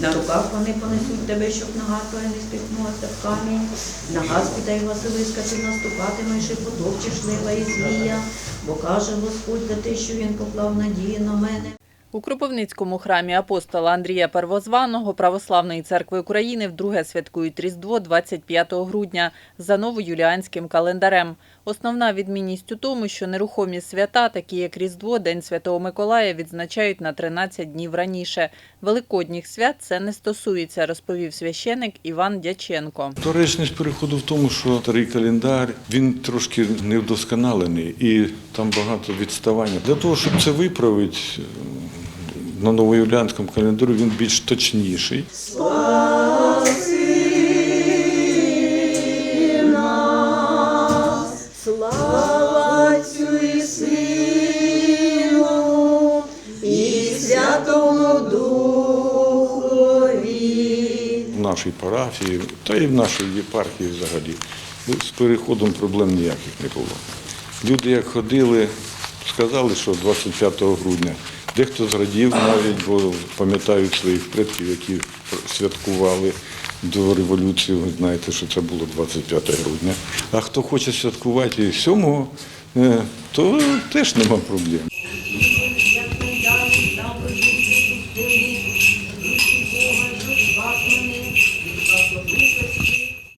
На руках вони понесуть тебе, щоб нога твоя не спіткнулася в камінь. На гаспіда й Василиска ти наступатимеш і потопчеш лива і змія, бо каже Господь за те, що він поклав надію на мене. У Кропивницькому храмі апостола Андрія Первозваного Православної церкви України вдруге святкують Різдво 25 грудня за новоюліанським календарем. Основна відмінність у тому, що нерухомі свята, такі як Різдво, День Святого Миколая, відзначають на 13 днів раніше. Великодніх свят це не стосується, розповів священик Іван Дяченко. Доречність переходу в тому, що старий календар він трошки невдосконалений і там багато відставання. Для того, щоб це виправити, на новоюліанському календарі він більш точніший. В нашій парафії та і в нашій єпархії взагалі з переходом проблем ніяких не було. Люди як ходили, сказали, що 25 грудня. Дехто зрадів навіть, бо пам'ятають своїх предків, які святкували до революції. Ви знаєте, що це було 25 грудня. А хто хоче святкувати і 7, е, то теж нема проблем.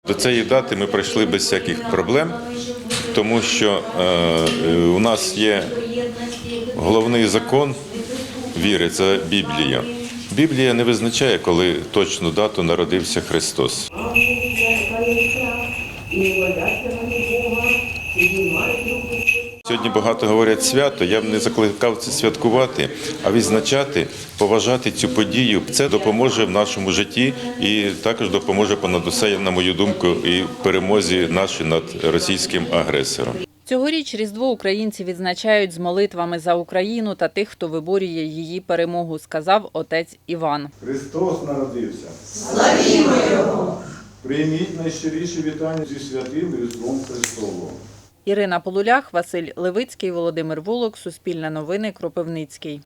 До цієї дати ми прийшли без всяких проблем, тому що е, у нас є головний закон віри це Біблія. Біблія не визначає, коли точну дату народився Христос. Сьогодні багато говорять свято. Я б не закликав це святкувати, а відзначати, поважати цю подію. Це допоможе в нашому житті і також допоможе понад усе, на мою думку, і перемозі нашій над російським агресором. Цьогоріч Різдво українці відзначають з молитвами за Україну та тих, хто виборює її перемогу, сказав отець Іван. Христос народився. Славімо Його! Прийміть найщиріші вітання зі святим Різдвом Христовим. Ірина Полулях, Василь Левицький, Володимир Волок, Суспільне новини, Кропивницький.